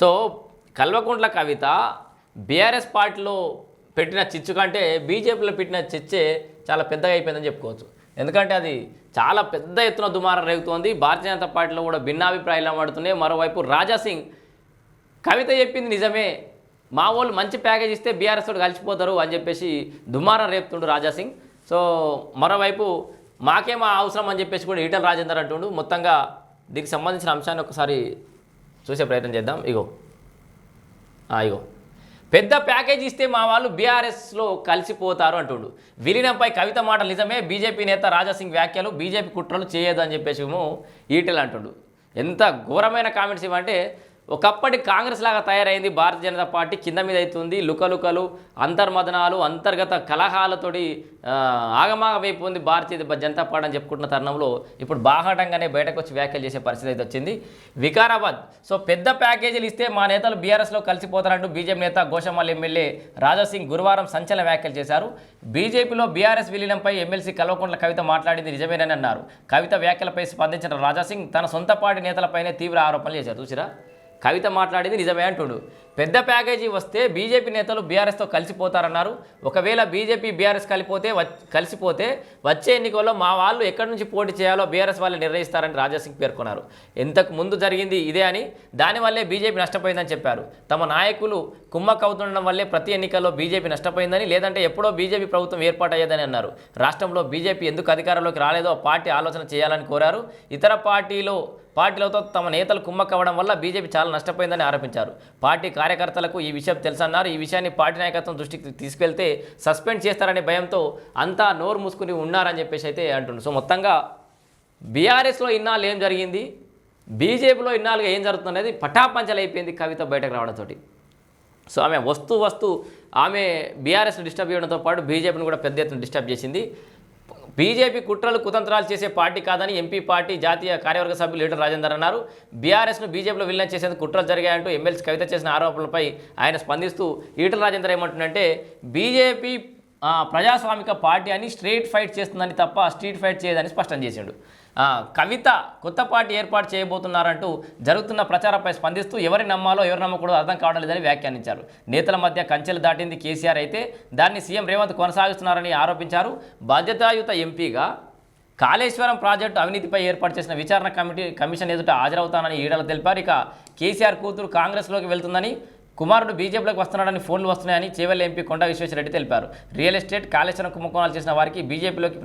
So Kalvakuntla Kavitha BRS పార్టీలో పెట్టిన చిచ్చు కంటే బీజేపీలో పెట్టిన చిచ్చే చాలా పెద్దగా అయిపోయిందని చెప్పుకోవచ్చు. ఎందుకంటే అది చాలా పెద్ద ఎత్తున దుమారం రేగుతోంది. భారతీయ జనతా పార్టీలో కూడా భిన్నాభిప్రాయాలు పడుతున్నాయి మరోవైపు రాజా సింగ్ కవిత చెప్పింది నిజమే. మా వాళ్ళు మంచి ప్యాకేజ్ ఇస్తే బీఆర్ఎస్ తోటి కలిసిపోతారు అని చెప్పేసి దుమారం రేపుతుండు రాజా సింగ్. సో మరోవైపు మాకేమో ఆ అవసరం అని చెప్పేసి కూడా ఈటల రాజేందర్ అంటుండు. మొత్తంగా దీనికి సంబంధించిన అంశాన్ని ఒకసారి చూసే ప్రయత్నం చేద్దాం. ఇగో. ఇగో. పెద్ద ప్యాకేజ్ ఇస్తే మా వాళ్ళు బీఆర్ఎస్లో కలిసిపోతారు అంటుండు. విలీనంపై కవిత మాటలు నిజమే బీజేపీ నేత రాజాసింగ్ వ్యాఖ్యలు బీజేపీ కుట్రలు చేయదు అని చెప్పేసి ఏమో ఈటెల్ అంటుండు. ఎంత ఘోరమైన కామెంట్స్ ఇవ్వంటే ఒకప్పటి కాంగ్రెస్ లాగా తయారైంది భారతీయ జనతా పార్టీ. కింద మీద అవుతుంది లుకలుకలు అంతర్మదనాలు అంతర్గత కలహాలతోటి ఆగమాగమైపోయింది భారతీయ జనతా పార్టీ అని చెప్పుకుంటున్న తరుణంలో ఇప్పుడు బాహాటంగానే బయటకు వచ్చి వ్యాఖ్యలు చేసే పరిస్థితి అయితే వచ్చింది. వికారాబాద్. సో పెద్ద ప్యాకేజీలు ఇస్తే మా నేతలు బీఆర్ఎస్లో కలిసిపోతారంటూ బీజేపీ నేత గోషమల్ ఎమ్మెల్యే రాజాసింగ్ గురువారం సంచలన వ్యాఖ్యలు చేశారు. బీజేపీలో బీఆర్ఎస్ విలీనంపై ఎమ్మెల్సీ కల్వకుంట్ల కవిత మాట్లాడింది నిజమేనని అన్నారు. కవిత వ్యాఖ్యలపై స్పందించిన రాజాసింగ్ తన సొంత పార్టీ నేతలపైనే తీవ్ర ఆరోపణలు చేశారు. చూసిరా? కవిత మాట్లాడింది నిజమే అంటుడు. పెద్ద ప్యాకేజీ వస్తే బీజేపీ నేతలు బీఆర్ఎస్తో కలిసిపోతారన్నారు. ఒకవేళ బీజేపీ బీఆర్ఎస్ కలిపోతే కలిసిపోతే వచ్చే ఎన్నికల్లో మా వాళ్ళు ఎక్కడి నుంచి పోటీ చేయాలో బీఆర్ఎస్ వాళ్ళు నిర్ణయిస్తారని రాజాసింగ్ పేర్కొన్నారు. ఇంతకు ముందు జరిగింది ఇదే అని దానివల్లే బీజేపీ నష్టపోయిందని చెప్పారు. తమ నాయకులు కుమ్మక్ అవుతుండడం వల్లే ప్రతి ఎన్నికల్లో బీజేపీ నష్టపోయిందని లేదంటే ఎప్పుడో బీజేపీ ప్రభుత్వం ఏర్పాటయ్యేదని అన్నారు. రాష్ట్రంలో బీజేపీ ఎందుకు అధికారంలోకి రాలేదో పార్టీ ఆలోచన చేయాలని కోరారు. ఇతర పార్టీలో పార్టీలతో తమ నేతలు కుమ్మక్కవడం వల్ల బీజేపీ చాలా నష్టపోయిందని ఆరోపించారు. పార్టీ కార్యకర్తలకు ఈ విషయం తెలుసన్నారు. ఈ విషయాన్ని పార్టీ నాయకత్వం దృష్టికి తీసుకెళ్తే సస్పెండ్ చేస్తారనే భయంతో అంతా నోరు మూసుకుని ఉన్నారని చెప్పేసి అయితే అంటుండ్రు. సో మొత్తంగా బీఆర్ఎస్లో ఇన్నాళ్ళు ఏం జరిగింది? బీజేపీలో ఇన్నాళ్ళుగా ఏం జరుగుతుంది పటాపంచలు అయిపోయింది కవిత బయటకు రావడంతోటి. సో ఆమె వస్తూ వస్తూ ఆమె బీఆర్ఎస్ను డిస్టర్బ్ చేయడంతో పాటు బీజేపీని కూడా పెద్ద ఎత్తున డిస్టర్బ్ చేసింది. బీజేపీ కుట్రలు కుతంత్రాలు చేసే పార్టీ కాదని ఎంపీ పార్టీ జాతీయ కార్యవర్గ సభ్యులు లీడర్ రాజేందర్ అన్నారు. బీఆర్ఎస్ను బీజేపీలో విలీనం చేసేందుకు కుట్రలు జరిగాయంటూ ఎమ్మెల్సీ కవిత చేసిన ఆరోపణలపై ఆయన స్పందిస్తూ ఈటల రాజేందర్ ఏమంటుందంటే బీజేపీ ప్రజాస్వామిక పార్టీ అని స్ట్రీట్ ఫైట్ చేస్తుందని తప్ప స్ట్రీట్ ఫైట్ చేయదని స్పష్టం చేసిండు కవిత కొత్త పార్టీ ఏర్పాటు చేయబోతున్నారంటూ జరుగుతున్న ప్రచారంపై స్పందిస్తూ ఎవరి నమ్మాలో ఎవరు నమ్మకూడదో అర్థం కావడం లేదని వ్యాఖ్యానించారు. నేతల మధ్య కంచెలు దాటింది కేసీఆర్ అయితే దాన్ని సీఎం రేవంత్ కొనసాగిస్తున్నారని ఆరోపించారు. బాధ్యతాయుత ఎంపీగా కాళేశ్వరం ప్రాజెక్టు అవినీతిపై ఏర్పాటు చేసిన విచారణ కమిటీ కమిషన్ ఎదుట హాజరవుతానని ఈడల తెలిపారు. ఇక కేసీఆర్ కూతురు కాంగ్రెస్లోకి వెళ్తుందని కుమారుడు బీజేపీలోకి వస్తున్నాడని ఫోన్లు వస్తున్నాయని చేవెళ్ళ ఎంపీ కొండ విశ్వేశ్వరరెడ్డి తెలిపారు. రియల్ ఎస్టేట్ కాళేశ్వరం కుంభకోణాలు చేసిన వారికి బీజేపీలోకి